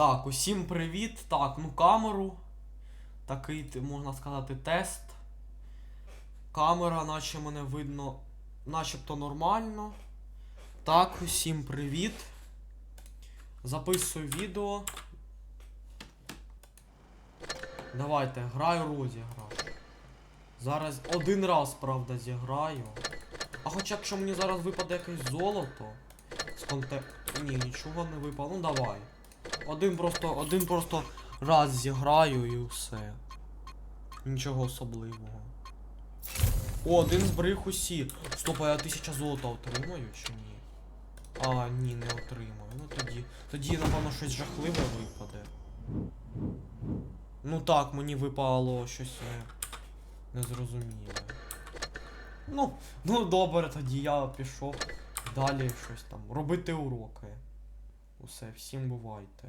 Так, усім привіт. Так, ну камеру. Такий, можна сказати, тест. Камера, наче мене видно, начебто нормально. Так, усім привіт. Записую відео. Давайте, граю розіграш. Зараз один раз, правда, зіграю. А хоча якщо мені зараз випаде якесь золото з конте... Ні, нічого не випало. Ну давай. Один просто, один просто раз зіграю і все. Нічого особливого. О, один зберіг усі. Стоп, а я тисяча золота отримаю чи ні? А, ні, не отримаю. Ну тоді. Тоді, напевно, щось жахливе випаде. Ну так, мені випало щось незрозуміле. Ну, ну добре, тоді я пішов далі щось там. Робити уроки. Усе, всім бувайте.